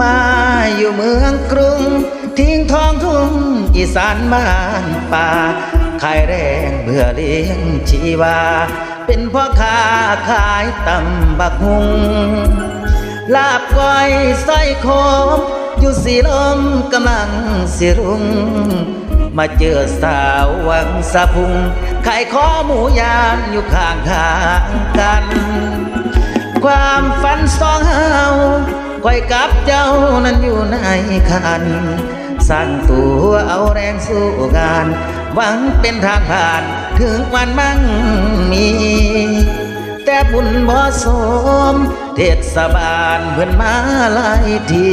มาอยู่เมืองกรุง ทิ้งทองทุ่งอีสานบ้านป่าขายแรงเพื่อเลี้ยงชีวา เป็นพ่อค้าขายตำบักหุง ลาบก้อยสร้อยโคมอยู่สีลมกำลังสิรุง มาเจอสาววังสะพุงขายข้อหมูยางอยู่ข้างทางกัน ความฝันสอง เฮาก้อยกับเจ้านั้นอยู่ในคันสร้างตัวเอาแรงสู้งาน หวังเป็นทางผ่านถึงวันมั่งมี แต่บุญบ่สม เทศบาลเพิ่นมาหลายที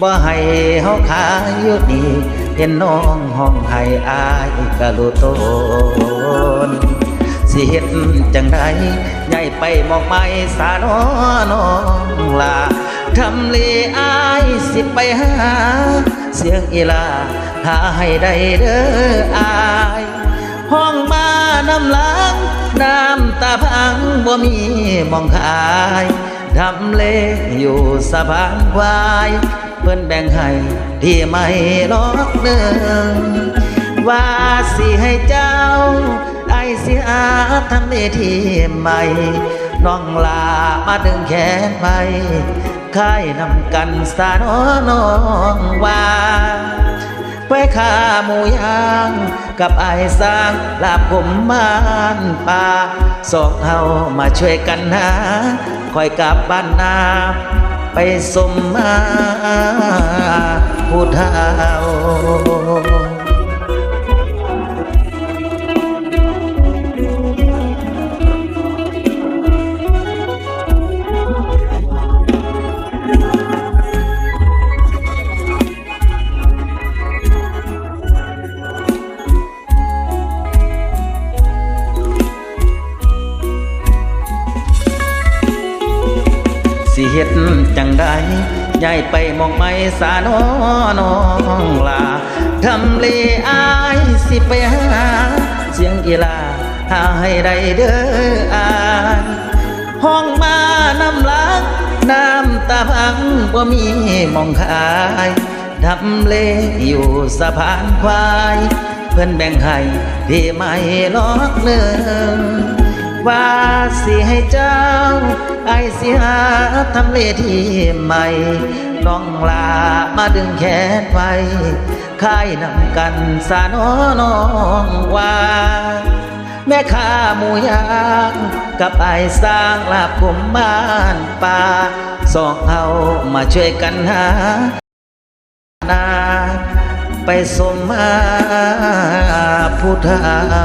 บ่ให้เฮาขายอยู่นี่เห็นน้องห้องให้อายกะรู้ตนสิเฮ็ดจังไดใหญ่ไปมองไม่สาน้อน้องลา ทำเลอายสิไปหา เสียงอีลา หาให้ได้เด้ออาย ห้องมาน้ำล้างน้ำตาพังบ่มีมองขายทำเลอยู่สะพานควาย เพื่อนแบ่งให้ที่ไม่ลอกเดิงว่าสิให้เจ้าไอ้สิอาทำเลที่ใหม่น้องลามาดึงแขนไป คายนำกันสาน้อน้องว่าไปขาหมูยาง กับไอ้สร้างลาบผมบ้านป่าสองเฮามาช่วยกันหาคอยกลับบ้านนาไปสมมาผู้เฒ่า เฮ็ดจังใดย้ายไปมองไม่สาน้อน้องลาทำเลอายสิไปหาเสียงอีลาหาให้ได้เด้ออายห้องมาน้ำลักน้ำตาพังบ่มีมองขายทำเลอยู่สะพานควาย เพื่อนแบ่งให้ที่ไม่ลอกเนิน ว่าสิให้เจ้า ไอ้สิหาทำเลที่ใหม่น้องลามาดึงแขนไว้ค่ายนำกันสาน้อน้องว่า แม่ค้าหมูยางกับไอสร้างลาบกลมบ้านป่าสองเอามาช่วยกันหานาไปสมมาผู้เฒ่า